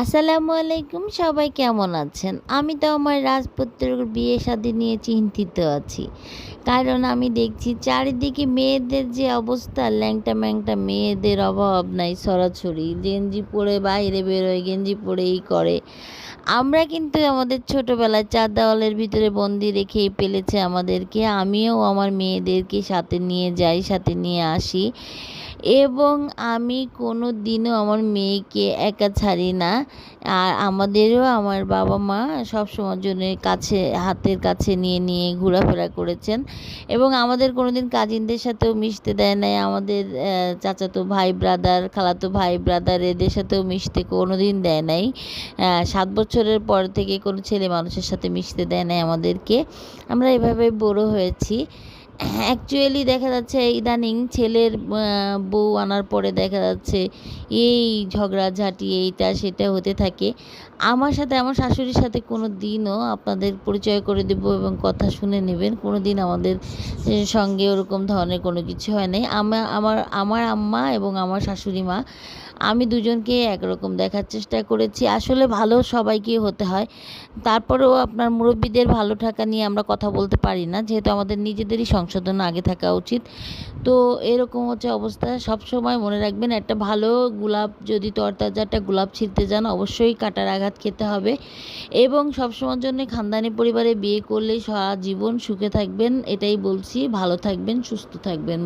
আসসালামু আলাইকুম সবাই কেমন আছেন? আমি তো আমার রাজপুত্রের বিয়ে শাদী নিয়ে চিন্তিত আছি। কারণ আমি দেখছি চারিদিকে মেয়েদের যে অবস্থা, ল্যাংটা ম্যাংটা মেয়েদের অভাব নাই সরাসরি। গেঞ্জি পরে বাইরে বেরোয়, গেঞ্জি পরেই করে। আমরা কিন্তু আমাদের ছোটোবেলায় চার দেওয়ালের ভিতরে বন্দি রেখেই পেলেছে আমাদেরকে। আমিও আমার মেয়েদেরকে সাথে নিয়ে যাই, সাথে নিয়ে আসি। এবং আমি কোনো দিনও আমার মেয়েকে একা ছাড়ি না। আর আমাদেরও আমার বাবা মা সব সময়ের জন্য কাছে, হাতের কাছে নিয়ে নিয়ে ঘোরাফেরা করেছেন। এবং আমাদের কোনো দিন কাজিনদের সাথেও মিশতে দেয় নাই। আমাদের চাচাতো ভাই ব্রাদার খালাতো ভাই ব্রাদার এদের সাথেও মিশতে কোনো দিন দেয় নাই। সাত বছরের পর থেকে কোনো ছেলে মানুষের সাথে মিশতে দেয় নাই আমাদেরকে। আমরা এভাবে বড় হয়েছি। অ্যাকচুয়ালি দেখা যাচ্ছে ইদানিং ছেলের বউ আনার পরে দেখা যাচ্ছে এই ঝগড়াঝাটি এইটা, সেটা হতে থাকে। আমার সাথে, আমার শাশুড়ির সাথে কোনো দিনও আপনাদের পরিচয় করে দেব এবং কথা শুনে নেবেন। কোনো দিন আমাদের সঙ্গে ওরকম ধরনের কোনো কিছু হয় নাই। আমার আমার আমার আম্মা এবং আমার শাশুড়ি মা, আমি দুজনকে একরকম দেখার চেষ্টা করেছি। আসলে ভালো সবাইকে হতে হয়। তারপরেও আপনার মুরব্বীদের ভালো থাকা নিয়ে আমরা কথা বলতে পারি না, যেহেতু আমাদের নিজেদেরই সংশোধন আগে থাকা উচিত। তো এরকম হচ্ছে অবস্থা। সব সময় মনে রাখবেন, একটা ভালো গোলাপ, যদি তরতাজা একটা গোলাপ ছিঁড়তে যান, অবশ্যই কাটার আঘাত খেতে হবে। এবং সবসময়ের জন্য খানদানি পরিবারে বিয়ে করলে সারা জীবন সুখে থাকবেন, এটাই বলছি। ভালো থাকবেন, সুস্থ থাকবেন।